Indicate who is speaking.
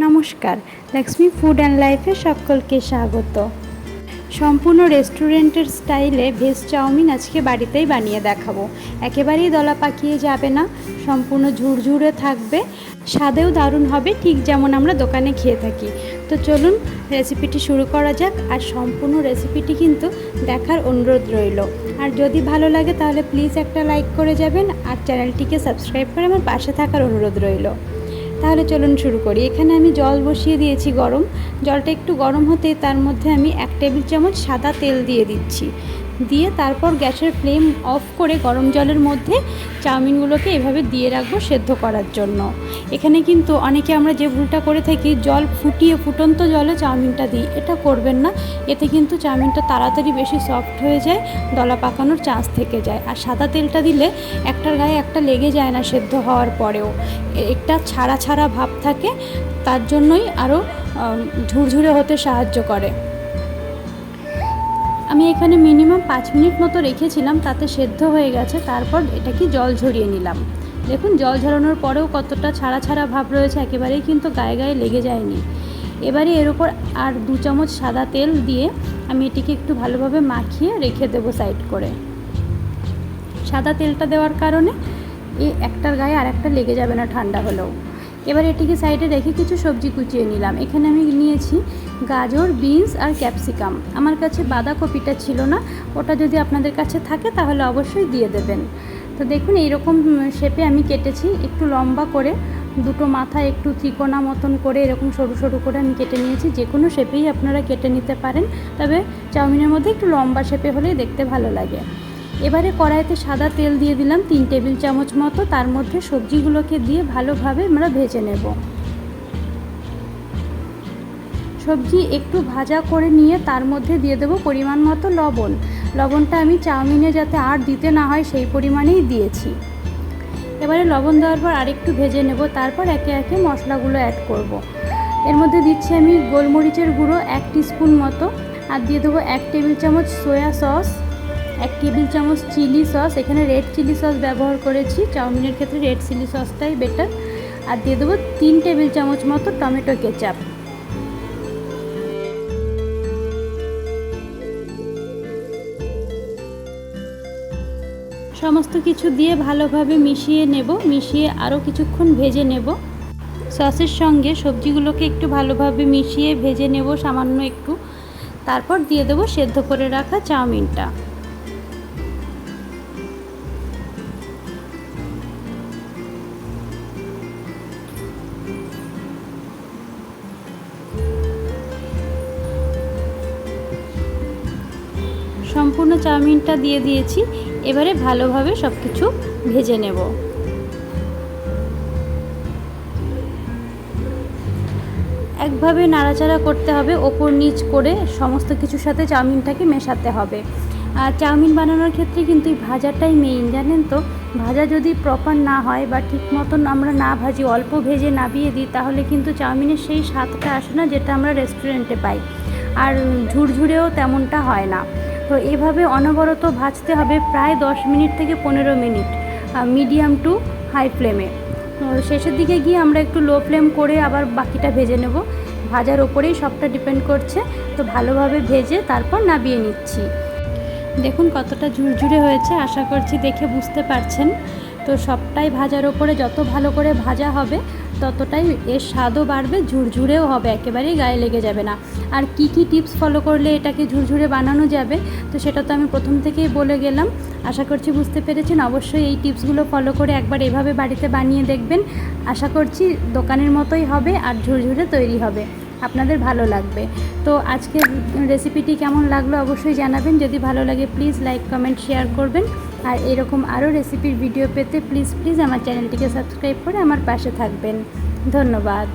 Speaker 1: নমস্কার Lakshmi food and লাইফে সকলকে স্বাগত। সম্পূর্ণ রেস্টুরেন্টের স্টাইলে ভেজ চাউমিন আজকে বাড়িতেই বানিয়ে দেখাবো। একেবারেই দলা পাকিয়ে যাবে না, সম্পূর্ণ ঝুরঝুরে থাকবে, স্বাদেও দারুণ হবে, ঠিক যেমন আমরা দোকানে খেয়ে থাকি। তো চলুন রেসিপিটি শুরু করা যাক, আর সম্পূর্ণ রেসিপিটি কিন্তু দেখার অনুরোধ রইল। আর যদি ভালো লাগে তাহলে প্লিজ একটা লাইক করে যাবেন, আর চ্যানেলটিকে সাবস্ক্রাইব করে আমার পাশে থাকার অনুরোধ রইল। তাহলে চলুন শুরু করি। এখানে আমি জল বসিয়ে দিয়েছি গরম। জলটা একটু গরম হতে তার মধ্যে আমি এক টেবিল চামচ সাদা তেল দিয়ে দিচ্ছি। দিয়ে তারপর গ্যাসের ফ্লেম অফ করে গরম জলের মধ্যে চাউমিনগুলোকে এভাবে দিয়ে রাখব সেদ্ধ করার জন্য। এখানে কিন্তু অনেকে আমরা যে ভুলটা করে থাকি, জল ফুটিয়ে ফুটন্ত জলে চাউমিনটা দিই। এটা করবেন না। এতে কিন্তু চাউমিনটা তাড়াতাড়ি বেশি সফট হয়ে যায়, দলা পাকানোর চান্স থেকে যায়। আর সাদা তেলটা দিলে একটার গায়ে একটা লেগে যায় না সেদ্ধ হওয়ার পরেও। একটা ছাড়া ছাড়া ভাব থাকে, তার জন্যই আরও ঝুরঝুরে হতে সাহায্য করে। আমি এখানে মিনিমাম পাঁচ মিনিট মতো রেখেছিলাম, তাতে সেদ্ধ হয়ে গেছে, তারপর এটাকে জল ঝরিয়ে নিলাম। দেখুন, জল ঝরানোর পরেও কতটা ছাড়া ছাড়া ভাব রয়েছে, একেবারেই কিন্তু গায়ে গায়ে লেগে যায়নি। এবারে এর ওপর আর দু চামচ সাদা তেল দিয়ে আমি এটিকে একটু ভালোভাবে মাখিয়ে রেখে দেবো সাইড করে। সাদা তেলটা দেওয়ার কারণে এই একটার গায়ে আর একটা লেগে যাবে না ঠান্ডা হলেও। এবার এটিকে সাইডে রেখে কিছু সবজি কুচিয়ে নিলাম। এখানে আমি নিয়েছি গাজর, বিনস আর ক্যাপসিকাম। আমার কাছে বাঁধাকপিটা ছিল না, ওটা যদি আপনাদের কাছে থাকে তাহলে অবশ্যই দিয়ে দেবেন। তো দেখুন, এইরকম শেপে আমি কেটেছি, একটু লম্বা করে, দুটো মাথা একটু ত্রিকোণা মতন করে এরকম সরু সরু করে আমি কেটে নিয়েছি। যে কোনো শেপেই আপনারা কেটে নিতে পারেন, তবে চাউমিনের মধ্যে একটু লম্বা শেপে হলেই দেখতে ভালো লাগে। এবারে কড়াইতে সাদা তেল দিয়ে দিলাম তিন টেবিল চামচ মতো, তার মধ্যে সবজিগুলোকে দিয়ে ভালোভাবে আমরা ভেজে নেব। সবজি একটু ভাজা করে নিয়ে তার মধ্যে দিয়ে দেবো পরিমাণ মতো লবণ। লবণটা আমি চাউমিনে যাতে আর দিতে না হয় সেই পরিমাণেই দিয়েছি। এবারে লবণ দেওয়ার পর আরেকটু ভেজে নেব, তারপর একে একে মশলাগুলো অ্যাড করব। এর মধ্যে দিচ্ছি আমি গোলমরিচের গুঁড়ো এক স্পুন মতো, আর দিয়ে দেবো এক টেবিল চামচ সয়া সস। এক টেবিল চামচ চিলি সস, এখানে রেড চিলি সস ব্যবহার করেছি। চাউমিনের ক্ষেত্রে রেড চিলি সসটাই বেটার আর দিয়ে দেবো তিন টেবিল চামচ মতো টমেটো কেচাপ। সমস্ত কিছু দিয়ে ভালোভাবে মিশিয়ে নেব। মিশিয়ে আরও কিছুক্ষণ ভেজে নেব। সসের সঙ্গে সবজিগুলোকে একটু ভালোভাবে মিশিয়ে ভেজে নেব সামান্য একটু। তারপর দিয়ে দেবো সেদ্ধ করে রাখা চাউমিনটা। সম্পূর্ণ চাউমিনটা দিয়ে দিয়েছি। এবারে ভালোভাবে সব কিছু ভেজে নেব। একভাবে নাড়াচাড়া করতে হবে, ওপর নিচ করে সমস্ত কিছুর সাথে চাউমিনটাকে মেশাতে হবে। আর চাউমিন বানানোর ক্ষেত্রে কিন্তু এই ভাজাটাই মেইন জানেন তো? ভাজা যদি প্রপার না হয় বা ঠিক মতন আমরা না ভাজি, অল্প ভেজে নাবিয়ে দিই, তাহলে কিন্তু চাউমিনের সেই স্বাদটা আসে না যেটা আমরা রেস্টুরেন্টে পাই। আর ঝুরঝুরেও তেমনটা হয় না। তো এভাবে অনবরত ভাজতে হবে প্রায় দশ মিনিট থেকে পনেরো মিনিট মিডিয়াম টু হাই ফ্লেমে শেষের দিকে গিয়ে আমরা একটু লো ফ্লেম করে আবার বাকিটা ভেজে নেব। ভাজার ওপরেই সবটা ডিপেন্ড করছে, তো ভালোভাবে ভেজে তারপর নাবিয়ে নিচ্ছি। দেখুন কতটা ঝুরঝুরে হয়েছে, আশা করছি দেখে বুঝতে পারছেন। তো সবটাই ভাজার ওপরে যত ভালো করে ভাজা হবে ততটাই এর স্বাদও বাড়বে, ঝুরঝুরেও হবে, একেবারেই গায়ে লেগে যাবে না। আর কি কি টিপস ফলো করলে এটাকে ঝুরঝুরে বানানো যাবে, তো সেটা তো আমি প্রথম থেকেই বলে গেলাম। আশা করছি বুঝতে পেরেছেন, অবশ্যই এই টিপসগুলো ফলো করে একবার এভাবে বাড়িতে বানিয়ে দেখবেন। আশা করছি দোকানের মতোই হবে আর ঝুরঝুরে তৈরি হবে। আপনাদের ভালো লাগবে। তো আজকের রেসিপিটি কেমন লাগল অবশ্যই জানাবেন। যদি ভালো লাগে, প্লিজ লাইক, কমেন্ট, শেয়ার করবেন। আর এরকম আরও রেসিপির ভিডিও পেতে প্লিজ প্লিজ আমার চ্যানেলটিকে সাবস্ক্রাইব করে আমার পাশে থাকবেন। ধন্যবাদ।